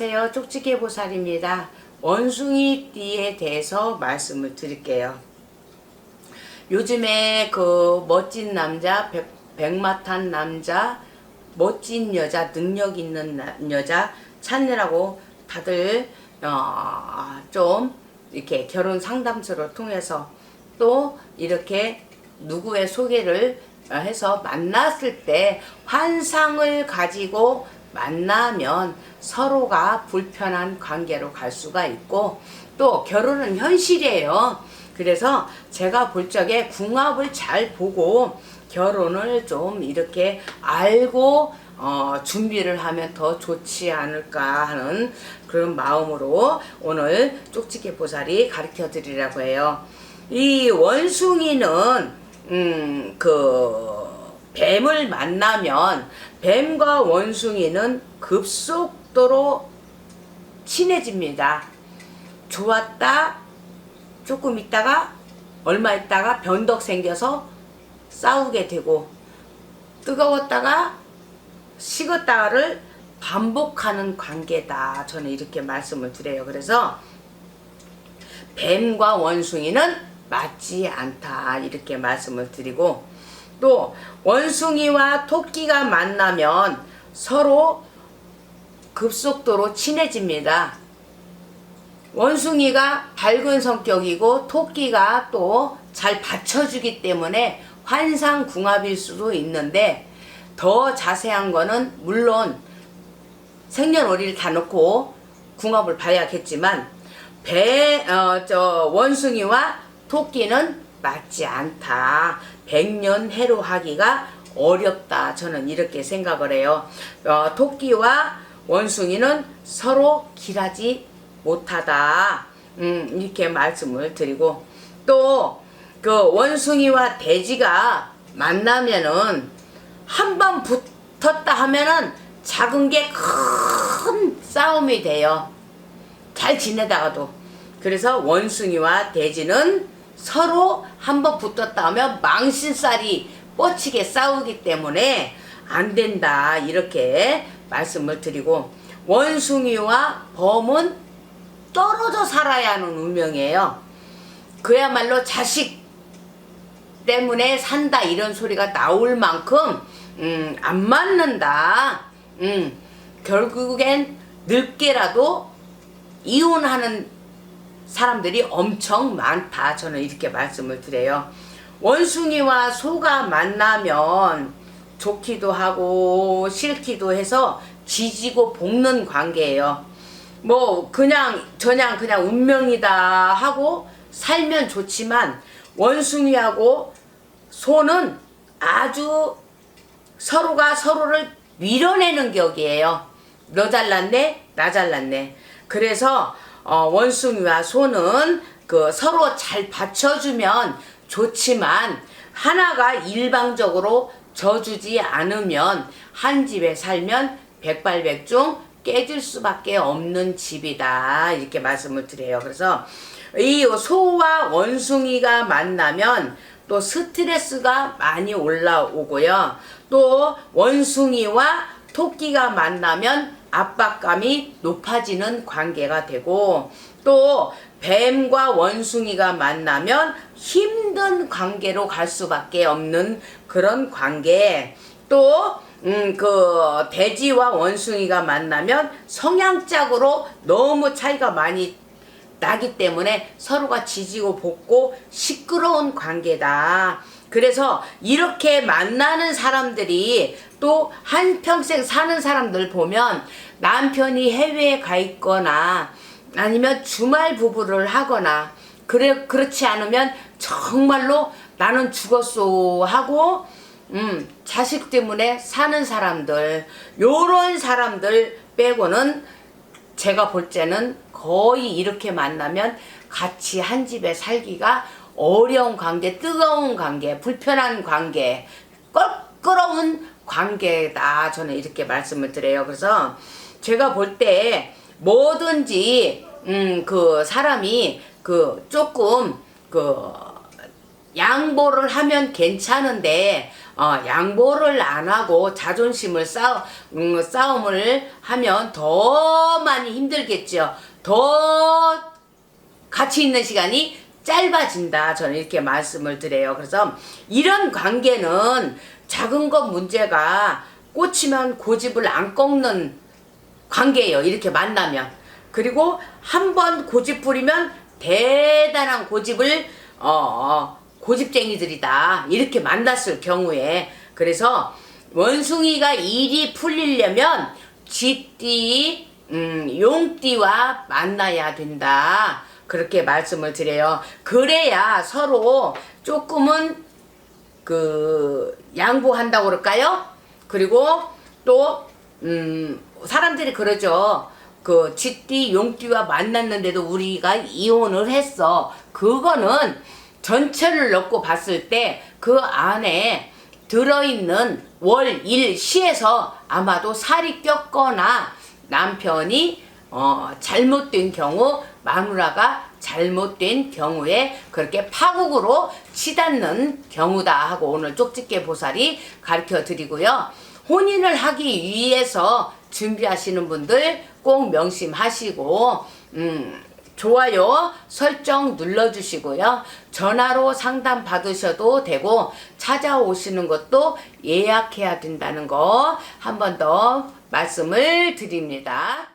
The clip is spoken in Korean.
안녕하세요. 쪽지게 보살입니다. 원숭이띠에 대해서 말씀을 드릴게요. 요즘에 그 멋진 남자, 백, 백마탄 남자, 멋진 여자, 능력 있는 나- 여자 찾느라고 다들 어, 좀 이렇게 결혼 상담소를 통해서 또 이렇게 누구의 소개를 해서 만났을 때 환상을 가지고 만나면 서로가 불편한 관계로 갈 수가 있고 또 결혼은 현실이에요. 그래서 제가 볼 적에 궁합을 잘 보고 결혼을 좀 이렇게 알고 어, 준비를 하면 더 좋지 않을까 하는 그런 마음으로 오늘 쪽지게 보살이 가르쳐 드리라고 해요. 이 원숭이는 음, 그 뱀을 만나면 뱀과 원숭이는 급속도로 친해집니다. 좋았다 조금 있다가 얼마 있다가 변덕 생겨서 싸우게 되고 뜨거웠다가 식었다를 반복하는 관계다. 저는 이렇게 말씀을 드려요. 그래서 뱀과 원숭이는 맞지 않다. 이렇게 말씀을 드리고 또 원숭이와 토끼가 만나면 서로 급속도로 친해집니다. 원숭이가 밝은 성격이고 토끼가 또 잘 받쳐주기 때문에 환상궁합일 수도 있는데 더 자세한 거는 물론 생년월일 다 놓고 궁합을 봐야겠지만 배, 어, 저 원숭이와 토끼는 맞지 않다. 백년 해로 하기가 어렵다. 저는 이렇게 생각을 해요. 어, 토끼와 원숭이는 서로 길하지 못하다. 음, 이렇게 말씀을 드리고 또 그 원숭이와 돼지가 만나면은 한 번 붙었다 하면은 작은 게 큰 싸움이 돼요. 잘 지내다가도. 그래서 원숭이와 돼지는 서로 한번 붙었다 하면 망신살이 뻗치게 싸우기 때문에 안 된다. 이렇게 말씀을 드리고 원숭이와 범은 떨어져 살아야 하는 운명이에요. 그야말로 자식 때문에 산다 이런 소리가 나올 만큼 음, 안 맞는다. 음, 결국엔 늙게라도 이혼하는 사람들이 엄청 많다. 저는 이렇게 말씀을 드려요. 원숭이와 소가 만나면 좋기도 하고 싫기도 해서 지지고 볶는 관계예요. 뭐 그냥 저냥 그냥 운명이다 하고 살면 좋지만 원숭이하고 소는 아주 서로가 서로를 밀어내는 격이에요. 너 잘났네, 나 잘났네. 그래서 어, 원숭이와 소는 그 서로 잘 받쳐주면 좋지만 하나가 일방적으로 져주지 않으면 한 집에 살면 백발백중 깨질 수밖에 없는 집이다 이렇게 말씀을 드려요. 그래서 이 소와 원숭이가 만나면 또 스트레스가 많이 올라오고요. 또 원숭이와 토끼가 만나면 압박감이 높아지는 관계가 되고 또 뱀과 원숭이가 만나면 힘든 관계로 갈 수밖에 없는 그런 관계 또 음, 그, 돼지와 원숭이가 만나면 성향적으로 너무 차이가 많이 나기 때문에 서로가 지지고 볶고 시끄러운 관계다. 그래서 이렇게 만나는 사람들이 또 한평생 사는 사람들 보면 남편이 해외에 가 있거나 아니면 주말 부부를 하거나 그래 그렇지 않으면 정말로 나는 죽었소 하고 음, 자식 때문에 사는 사람들 요런 사람들 빼고는 제가 볼 때는 거의 이렇게 만나면 같이 한 집에 살기가 어려운 관계, 뜨거운 관계, 불편한 관계, 껄끄러운 관계다. 저는 이렇게 말씀을 드려요. 그래서 제가 볼 때 뭐든지 음, 그 사람이 그 조금 그 양보를 하면 괜찮은데 어, 양보를 안 하고 자존심을 싸우, 음, 싸움을 하면 더 많이 힘들겠죠. 더 같이 있는 시간이 짧아진다. 저는 이렇게 말씀을 드려요. 그래서 이런 관계는 작은 것 문제가 꽂히면 고집을 안 꺾는 관계예요. 이렇게 만나면. 그리고 한 번 고집 부리면 대단한 고집을 어, 어, 고집쟁이들이다. 이렇게 만났을 경우에 그래서 원숭이가 일이 풀리려면 쥐띠, 음, 용띠와 만나야 된다. 그렇게 말씀을 드려요. 그래야 서로 조금은 그 양보한다고 그럴까요? 그리고 또 음, 사람들이 그러죠. 그 쥐띠, 용띠와 만났는데도 우리가 이혼을 했어. 그거는 전체를 넣고 봤을 때 그 안에 들어있는 월, 일, 시에서 아마도 살이 꼈거나 남편이 어, 잘못된 경우 마누라가 잘못된 경우에 그렇게 파국으로 치닫는 경우다 하고 오늘 쪽집게 보살이 가르쳐 드리고요. 혼인을 하기 위해서 준비하시는 분들 꼭 명심하시고 음, 좋아요 설정 눌러주시고요. 전화로 상담 받으셔도 되고 찾아오시는 것도 예약해야 된다는 거 한 번 더 말씀을 드립니다.